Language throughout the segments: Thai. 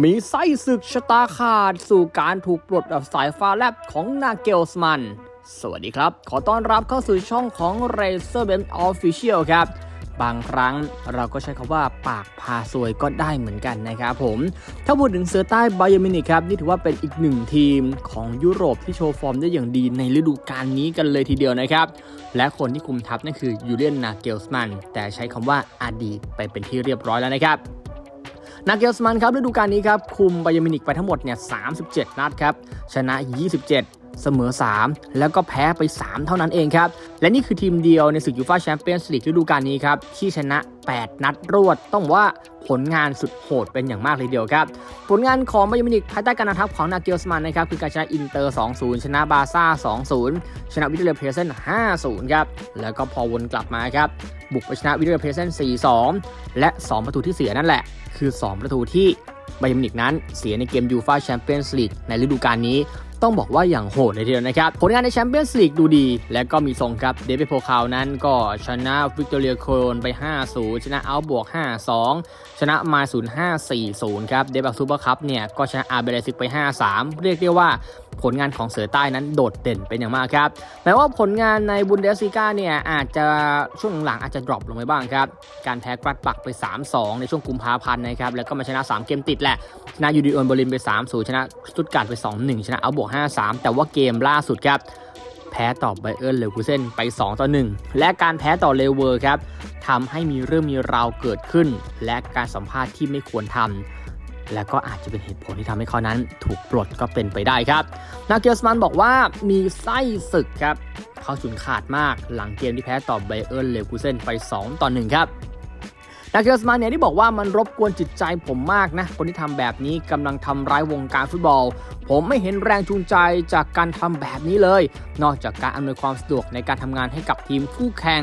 มีไส้ศึกชะตาขาดสู่การถูกปลดแบบสายฟ้าแลบของนาเกลสมัน สวัสดีครับ ขอต้อนรับเข้าสู่ช่องของ Razer b e n Official ครับ บางครั้งเราก็ใช้คำว่าปากพาซวยก็ได้เหมือนกันนะครับผม ถ้าพูดถึงเสือใต้ไบเยอมินิครับ นี่ถือว่าเป็นอีกหนึ่งทีมของยุโรปที่โชว์ฟอร์มได้อย่างดีในฤดูกาลนี้กันเลยทีเดียวนะครับ และคนที่คุมทัพนั่นคือยูเลียนนาเกลสมันแต่ใช้คำว่าอดีตไปเป็นที่เรียบร้อยแล้วนะครับ นาเกลสมันครับฤดูกาลนี้ครับคุมไบยอร์มินิกไปทั้งหมดเนี่ย37 นัดครับชนะ 27 เสมอ 3 แล้วก็แพ้ไป 3 เท่านั้นเองครับ และนี่คือทีมเดียวในศึกยูฟ่าแชมเปี้ยนส์ลีกฤดูกาลนี้ครับ ที่ชนะ 8 นัดรวด ต้องว่าผลงานสุดโหดเป็นอย่างมากเลยเดียวครับ ผลงานของบเยอร์มินิกภายใต้การนำทัพของนาเกลสมันนะครับ คือการชนะอินเตอร์ 2-0 ชนะบาซ่า 2-0 ชนะวิทเลียเพรเซน5-0 ครับ แล้วก็พอวนกลับมาครับ บุกไปชนะวิทเลียเพรเซน4-2 และ 2 ประตูที่เสียนั่นแหละ คือ 2 ประตูที่บเยอร์มินิกนั้นเสียในเกมยูฟ่าแชมเปี้ยนส์ลีกในฤดูกาลนี้ ต้องบอกว่าอย่างโหดเลยทีเดียวนะครับ ผลงานในแชมเปี้ยนส์ลีกดูดี และก็มีทรงครับเดวิดโพคาวนั้นก็ชนะวิกตอเรียโคลนไป 5-0 ชนะอัลบวก 5-2 ชนะมา0 5 4 0ครับเดบักซูเปอร์คัพเนี่ยก็ชนะอาร์เบเลซิกไป 5-3 เรียกได้ว่า ผลงานของเสือใต้นั้นโดดเด่นเป็นอย่างมากครับแม้ว่าผลงานในบุนเดสซิก้าเนี่ยอาจจะช่วงหลังอาจจะดรอปลงไปบ้างครับ การแพ้กรัดปักไป 3-2 ในช่วงกุมภาพันธ์นะครับแล้วก็มาชนะ 3 เกมติดแหละ ชนะยูดีโอนเบอร์ลินไป 3-0 ชนะสตุตการ์ดไป 2-1 ชนะอัลบวก 5-3 แต่ว่าเกมล่าสุดครับแพ้ต่อไบเอิร์นเลวคูเซนไป 2 ต่อ 1 และการแพ้ต่อเลเวอร์ครับทำให้มีเรื่องมีราวเกิดขึ้น และการสัมภาษณ์ที่ไม่ควรทำ และก็อาจจะเป็นเหตุผลที่ทำให้เขานั้นถูกปลดก็เป็นไปได้ครับ นาเกลสมันบอกว่ามีไส้ศึกครับ เขาฉุนขาดมากหลังเกมที่แพ้ต่อไบเอิร์เลวคูเซนไป 2 ต่อ 1 ครับนาเกลสมันเนี่ยที่บอกว่ามันรบกวนจิตใจผมมากนะ คนที่ทำแบบนี้กำลังทำร้ายวงการฟุตบอล ผมไม่เห็นแรงจูงใจจากการทำแบบนี้เลย นอกจากการอำนวยความสะดวกในการทำงานให้กับทีมคู่แข่ง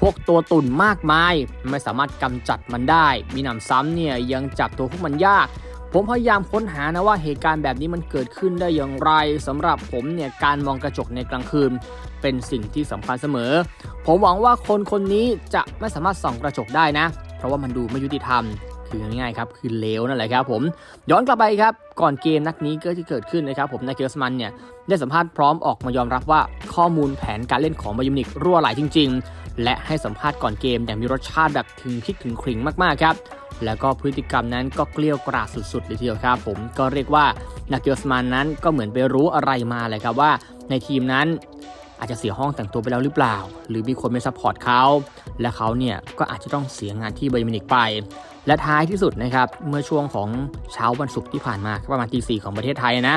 พวกตัวตุ่นมากมาย ไม่สามารถกำจัดมันได้ มีหนำซ้ำเนี่ยยังจับตัวพวกมันยาก ผมพยายามค้นหานะว่าเหตุการณ์แบบนี้มันเกิดขึ้นได้อย่างไรสำหรับผมเนี่ยการมองกระจกในกลางคืน เป็นสิ่งที่สำคัญเสมอ ผมหวังว่าคนคนนี้จะไม่สามารถส่องกระจกได้นะ เพราะว่ามันดูไม่ยุติธรรมคือง่ายๆครับคือเลวนั่นแหละครับผมย้อนกลับไปครับก่อนเกมนัดนี้ก็ที่เกิดขึ้นนะครับผมนายเกลสมันเนี่ยได้สัมภาษณ์พร้อมออกมายอมรับว่าข้อมูลแผนการเล่นของบายูนิกรั่วไหลจริงๆ และให้สัมภาษณ์ก่อนเกมอย่างมีรสชาติแบบถึงพริกถึงคริงมากๆครับแล้วก็พฤติกรรมนั้นก็เกลี้ยวกราดสุดๆเลยทีเดียวครับ ผมก็เรียกว่านาเกลสมันนั้นก็เหมือนไปรู้อะไรมาเลยครับว่า ในทีมนั้นอาจจะเสียห้องแต่งตัวไปแล้วหรือเปล่า หรือมีคนไม่ซัพพอร์ตเขาและเขาเนี่ยก็อาจจะต้องเสียงานที่ไบย์มินิกไป และท้ายที่สุดนะครับเมื่อช่วงของเช้าวันศุกร์ที่ผ่านมาประมาณตีสี่ของประเทศไทยนะ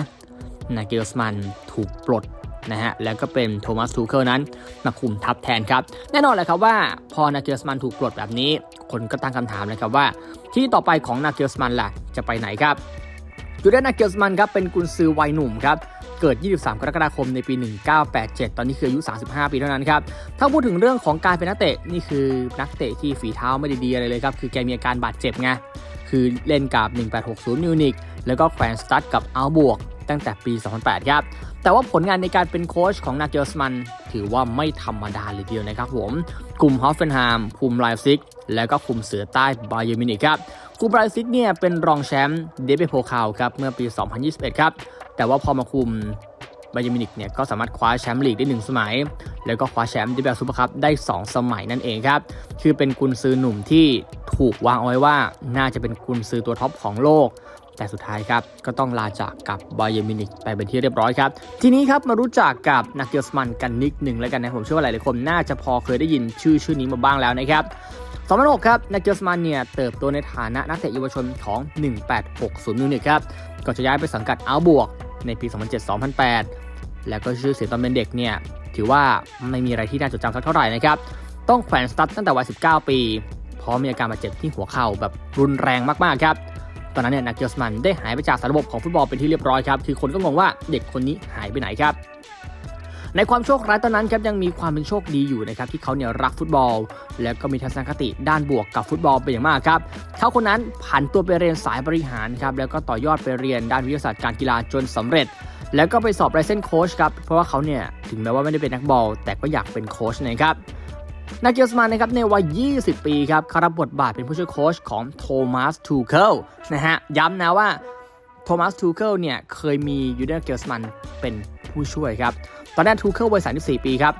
นาเกลสมันถูกปลด นะฮะแล้วก็เป็นโทมัสทูเคิลนั้นมาคุมทัพแทนครับ แน่นอนเลยครับว่าพอนาเกลสมันถูกปลดแบบนี้ คนก็ตั้งคำถามเลยครับว่า ที่ต่อไปของนาเกลสมันล่ะจะไปไหนครับยูเดนนาเกลสมันครับเป็นกุนซือวัยหนุ่มครับเกิด 23 กรกฎาคม ในปี 1987 ตอนนี้คืออายุ 35 ปีเท่านั้นครับ ถ้าพูดถึงเรื่องของการเป็นนักเตะ นี่คือนักเตะที่ฝีเท้าไม่ด้ดีอะไรเลยครับ คือแกมีอาการบาดเจ็บไง คือเล่นกับ 1860 มิวนิกแล้วก็แขวนสตัดกับอัลบวก ตั้งแต่ปี 2008 ครับ แต่ว่าผลงานในการเป็นโค้ชของนาเกลสมันถือว่าไม่ธรรมดาเลยเดียวนะครับผม กลุ่มฮอฟเฟนไฮม์คุมไลฟ์ซิก แล้วก็คุมเสือใต้บาเยอร์มินิกครับคุมไลฟ์ซิกเนี่ยเป็นรองแชมป์เดบิโพคาวครับเมื่อปี 2021 ครับ แต่ว่าพอมาคุมบาเยอร์มินิกเนี่ยก็สามารถคว้าแชมป์ลีกได้ 1 สมัย แล้วก็คว้าแชมป์ดิเบลซูเปอร์คัพได้ 2 สมัยนั่นเองครับ คือเป็นกุนซือหนุ่มที่ถูกวางเอาไว้ว่า น่าจะเป็นกุนซือตัวท็อปของโลก แต่สุดท้ายครับก็ต้องลาจากกับบาเยอมินิกไปเป็นที่เรียบร้อยครับ ทีนี้ครับมารู้จักกับนักเกลสมันกันนิดหนึ่งแล้วกันนะผมเชื่อว่าหลายๆคนน่าจะพอเคยได้ยินชื่อชื่อนี้มาบ้างแล้วนะครับ2006ครับนักเกลสมันเนี่ยเติบโตในฐานะนักเตะเยาวชนของ 1860มิวนิกครับก่อนจะย้ายไปสังกัดอัลบวกในปี 2007-2008 แล้วก็ชื่อเสียงตอนเป็นเด็กเนี่ยถือว่าไม่มีอะไรที่น่าจดจำสักเท่าไหร่นะครับต้องแขวนสตั๊ดตั้งแต่วัย 19 ปีเพราะมีอาการบาดเจ็บที่หัวเข่าแบบรุนแรงมากๆครับ ตอนนั้นเนี่ยนักเกลสมันได้หายไปจากสารระบบของฟุตบอลเป็นที่เรียบร้อยครับ คือคนก็งงว่าเด็กคนนี้หายไปไหนครับในความโชคร้ายตอนนั้นครับยังมีความเป็นโชคดีอยู่นะครับที่เขาเนี่ยรักฟุตบอล แล้วก็มีทัศนคติด้านบวกกับฟุตบอลเป็นอย่างมากครับเขาคนนั้นผันตัวไปเรียนสายบริหารครับแล้วก็ต่อยอดไปเรียนด้านวิทยาศาสตร์การกีฬาจนสำเร็จ แล้วก็ไปสอบไลเซนโค้ชครับเพราะว่าเขาเนี่ยถึงแม้ว่าไม่ได้เป็นนักบอลแต่ก็อยากเป็นโค้ชนะครับ นาเกลสมานนะครับในวัย 20 ปีครับเขารับบทบาทเป็นผู้ช่วยโค้ชของโทมัสทูเคิลนะฮะย้ำนะว่าโทมัสทูเคิลเนี่ยเคยมียูเดนเกลสมันเป็นผู้ช่วยครับตอนนั้นทูเคิลวัย 34 ปีครับ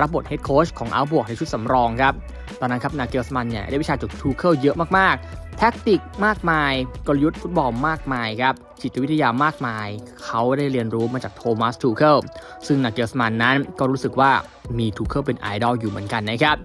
รับบทเฮดโค้ชของอัลบวกในชุดสำรองครับตอนนั้นครับนาเกลสมันเนี่ยได้วิชาจากทูเคิลเยอะมากๆ แท็กติกมากมาย กลยุทธ์ฟุตบอลมากมายครับ จิตวิทยามากมาย เขาได้เรียนรู้มาจากโทมัสทูเคิลซึ่งนาเกลสมันนั้นก็รู้สึกว่ามีทูเคิลเป็นไอดอลอยู่เหมือนกันนะครับ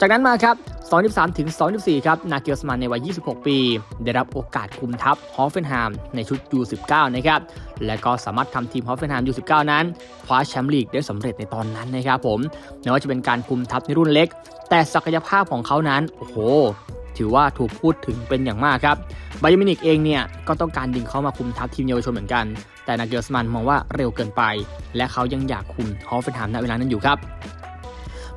จากนั้นมาครับ203ถึง204ครับนาเกลสมันในวัย 26 ปี ได้รับโอกาสคุมทัพฮอฟเฟนไฮมในชุด U19 นะครับ และก็สามารถทำทีมฮอฟเฟนไฮม U19 นั้น คว้าแชมป์ลีกได้สำเร็จในตอนนั้นนะครับผมไม่ว่าจะเป็นการคุมทัพในรุ่นเล็ก แต่ศักยภาพของเขานั้น โอ้โห ถือว่าถูกพูดถึงเป็นอย่างมากครับไบาเยมินิกเองเนี่ยก็ต้องการดึงเขามาคุมทัพทีมเยาวชนเหมือนกัน แต่นาเกลสมันมองว่าเร็วเกินไป และเขายังอยากคุมฮอฟเฟนไฮมณเวลานั้นอยู่ครับ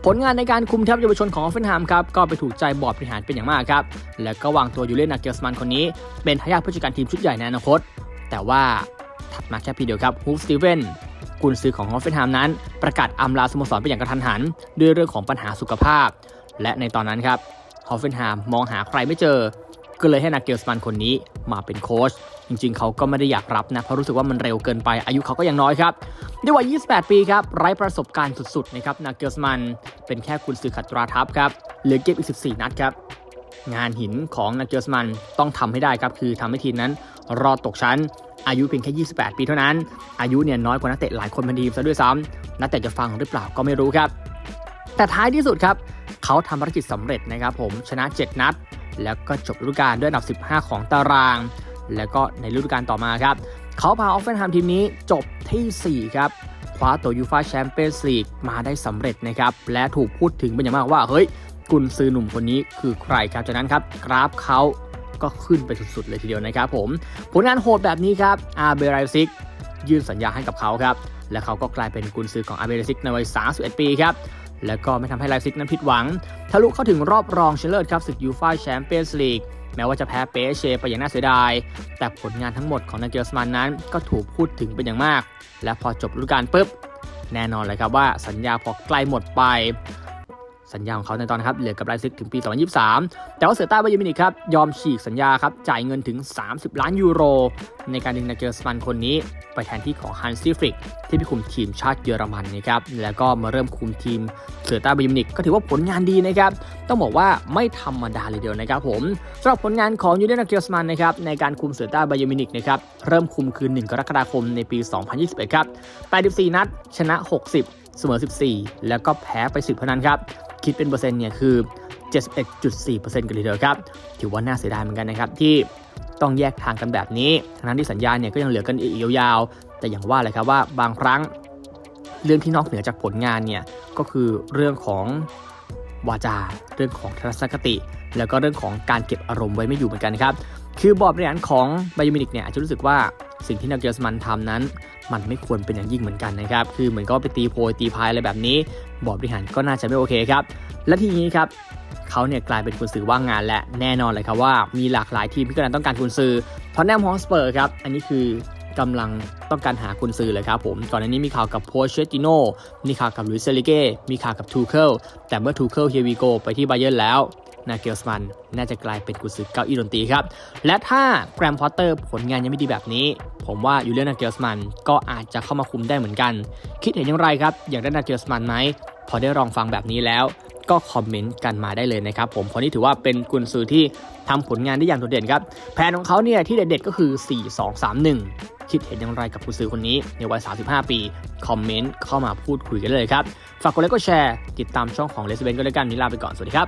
ผลงานในการคุมทัพเยาวชนของออฟเฟนไฮมครับก็ไปถูกใจบอร์ดบริหารเป็นอย่างมากครับ แล้วก็วางตัวยูเลนนาเกลสมันคนนี้ เป็นทายาทผู้จัดการทีมชุดใหญ่ในอนาคต แต่ว่าถัดมาแค่ปีเดียวครับฮูฟสตีเวนกุนซือของฮอฟเฟนไฮมนั้น ประกาศอำลาสโมสรไปอย่างกระทันหัน ด้วยเรื่องของปัญหาสุขภาพ และในตอนนั้นครับ ฮอฟเฟนไฮมมองหาใครไม่เจอ ก็เลยให้นาเกลสมันคนนี้มาเป็นโค้ชจริงๆ เขาก็ไม่ได้อยากรับนะเพราะรู้สึกว่ามันเร็วเกินไปอายุเขาก็ยังน้อยครับด้วยวัย 28 ปีครับไร้ประสบการณ์สุดๆนะครับนาเกลสมันเป็นแค่คุณซื้อขัตราทัพครับเหลือเก็บอีก 14 นัดครับงานหินของนาเกลสมันต้องทำให้ได้ครับคือทำให้ทีมนั้นรอดตกชั้นอายุเพียงแค่ 28 ปีเท่านั้น อายุเนี่ยน้อยกว่านักเตะหลายคนพันทีมซะด้วยซ้ำนักเตะจะฟังหรือเปล่าก็ไม่รู้ครับ แต่ท้ายที่สุดครับ เขาทำภารกิจสำเร็จนะครับผมชนะ 7 นัด แล้วก็จบฤดูกาลด้วยอันดับ 15 ของตาราง แล้วก็ในฤดูกาลต่อมาครับเขาพาออฟเฟนไฮมทีมนี้จบทีสี่ 4 ครับคว้าตัวยูฟาแชมเปี้ยนส์ลีกมาได้สำเร็จนะครับและถูกพูดถึงเป็นอย่างมากว่าเฮ้ยกุนซือหนุ่มคนนี้คือใครครับจากนั้นครับกราฟเขาก็ขึ้นไปสุดๆเลยทีเดียวนะครับผมผลงานโหดแบบนี้ครับอาเบรซิกยื่นสัญญาให้กับเขาครับและเขาก็กลายเป็นกุนซือของอาเบรซิกในวัย 31 ปีครับ และก็ไม่ทำให้ไลฟ์ซิกนั้นผิดหวัง ทะลุเข้าถึงรอบรองชนะเลิศครับศึกยูฟ่าแชมเปี้ยนส์ลีกแม้ว่าจะแพ้เปเชไปอย่างน่าเสียดาย แต่ผลงานทั้งหมดของนาเกลสมันนั้นก็ถูกพูดถึงเป็นอย่างมาก และพอจบฤดูกาลปุ๊บ แน่นอนเลยครับว่าสัญญาพอใกล้หมดไป สัญญาของเขาในตอนนะครับเหลือกับไลซิกถึงปี 2023 แต่ว่าเสือใต้บาเยมินิกครับยอมฉีกสัญญาครับจ่ายเงินถึง 30 ล้านยูโร ในการดึงนาเกลสมันคนนี้ ไปแทนที่ของฮันซีฟริกที่ไปคุมทีมชาติเยอรมันนะครับแล้วก็มาเริ่มคุมทีมเสือใต้บาเยมินิกก็ถือว่าผลงานดีนะครับต้องบอกว่าไม่ธรรมดาเลยเดียวนะครับผมสำหรับผลงานของยูเดนนาเกลสมันนะครับในการคุมเสือใต้บาเยมินิกนะครับเริ่มคุมคืน 1 กรกฎาคมในปี 2021 ครับ 84 นัดชนะ 60 เสมอ 14 แล้วก็แพ้ไป 10 เท่านั้นครับ คิดเป็นเปอร์เซ็นต์เนี่ยคือ 71.4%กันเลยเดียวครับ ถือว่าน่าเสียดายเหมือนกันนะครับที่ต้องแยกทางกันแบบนี้ทั้งนั้นที่สัญญาเนี่ยก็ยังเหลือกันอีกยาวๆ แต่อย่างว่าเลยครับว่าบางครั้งเรื่องที่นอกเหนือจากผลงานเนี่ยก็คือเรื่องของวาจา เรื่องของทัศนคติ แล้วก็เรื่องของการเก็บอารมณ์ไว้ไม่อยู่เหมือนกันครับ คือบอร์ดบริหารของไบยูมินิกเนี่ยอาจจะรู้สึกว่า สิ่งที่นาเกลสมันทำนั้น มันไม่ควรเป็นอย่างยิ่งเหมือนกันนะครับ คือเหมือนก็ไปตีโพยตีพายอะไรแบบนี้ บอร์ดบริหารก็น่าจะไม่โอเคครับ และทีนี้ครับเขาเนี่ยกลายเป็นกุนซือว่างงานและแน่นอนเลยครับว่ามีหลากหลายทีมที่กำลังต้องการกุนซือทอนแนมฮอสเปอร์ครับ อันนี้คือกำลังต้องการหากุนซื้อเลยครับผมก่อนหน้านี้มีข่าวกับโพเชติโนมีข่าวกับลุยเซลิเก้มีข่าวกับทูเคิลแต่เมื่อทูเคิลเฮียวีโกไปที่ไบเยอร์แล้ว นาเกลสมันน่าจะกลายเป็นกุนซือเก้าอี้ดนตรีครับ และถ้าแกรมพอตเตอร์ผลงานยังไม่ดีแบบนี้ ผมว่ายูเลียนนาเกลสมันก็อาจจะเข้ามาคุมได้เหมือนกัน คิดเห็นอย่างไรครับ อยากได้นาเกลสมันไหมพอได้ลองฟังแบบนี้แล้วก็คอมเมนต์กันมาได้เลยนะครับผมเพราะนี่ถือว่าเป็นกุนซือที่ทำผลงานได้อย่างโดดเด่นครับ แผนของเขาเนี่ยที่เด็ดๆก็คือ 4-2-3-1 คิดเห็นอย่างไรกับกุนซือคนนี้ในวัย 35 ปี คอมเมนต์เข้ามาพูดคุยกันเลยครับ ฝากกดไลค์กดแชร์ ติดตามช่องของเลสเบนก็แล้วกันวันนี้ลาไปก่อน สวัสดีครับ